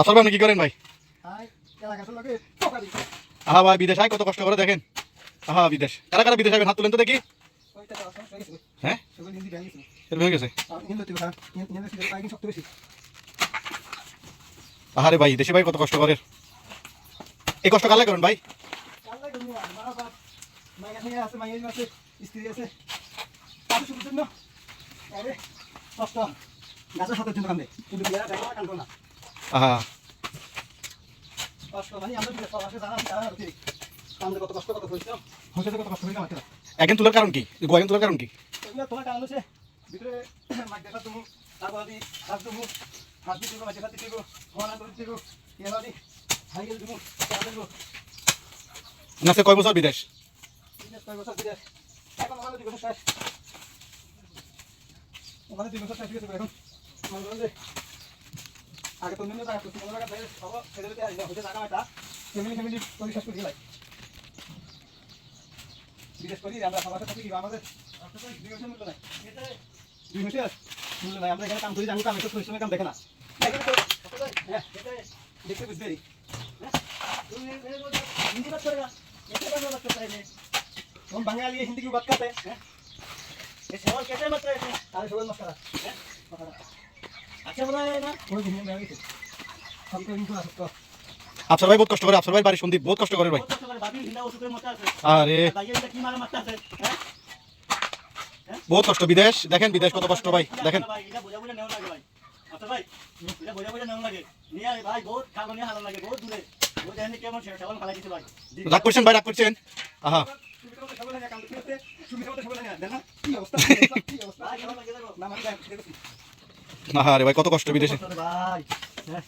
আফসার ভাই? আপনি কি? করেন ভাই আহা ভাই বিদেশ আয় কত কষ্ট করে দেখেন। আহা বিদেশ। কারা কারা বিদেশ হাত তুলেন তো দেখি। হয়ে? হ্যাঁ গেছে। হয়ে। আহারে ভাই দেশি ভাই কত কষ্ট করে। এই কষ্ট কালে করেন ভাই? কষ্ট। গাছের সাথে জন্য কান্দে কিন্তু না। আমাকে একদিন তোলার কারণ কি? গোয়াগেন তোলার কারণ কি? তোমার কারণ হচ্ছে ভিতরে মাছ দেখা তুমি তারপর দি হাত দেবো হাত দিয়ে দেবো মাছ দেখা দিব খাওয়া করে দিব দি হাই গেলে দেবো চা দেবো। না সে কয় বছর বিদেশ? কয় বছর বিদেশ? এখন ওখানে দুই বছর শেষ। ওখানে দুই বছর শেষ হয়ে গেছে এখন। আগে তো নিম্ন জায়গা তো কোনো জায়গা থেকে সব ছেড়ে দিতে আসবে হচ্ছে জায়গা একটা ফ্যামিলি ফ্যামিলি করে শেষ করে দিলাই বিদেশ করি আমরা সবার সাথে কি আমাদের দুই বছর মূল্য নাই দুই বছর মূল্য নাই আমরা এখানে কাম করি জানি কাম একটু পরিশ্রমের কাম দেখে না এখানে তো হ্যাঁ দেখতে বুঝতে পারি हिंदी बात करेगा कैसे बात बात करता है ये हम बंगाली है हिंदी की बात करते हैं ये सवाल कैसे मत रहे थे अरे सवाल मत करा আফসার ভাই বহুত কষ্ট করে আফসার ভাই বাড়ি সন্দীপ বহুত কষ্ট করে ভাই। বহুত কষ্ট করে ভাবি হিন্দা ওষুধে মতো আছে। আরে। বাইরে এটা কি মারা মারতে আছে হ্যাঁ? বহুত কষ্ট বিদেশ? দেখেন বিদেশ কত কষ্ট ভাই দেখেন। ভাই এটা বোঝা বোঝা নেওয়া লাগে। ভাই আচ্ছা রাগ করছেন ভাই রাগ করছেন। আহা। তুমি আহারে ভাই কত কষ্ট বিদেশে? ভাই হ্যাঁ।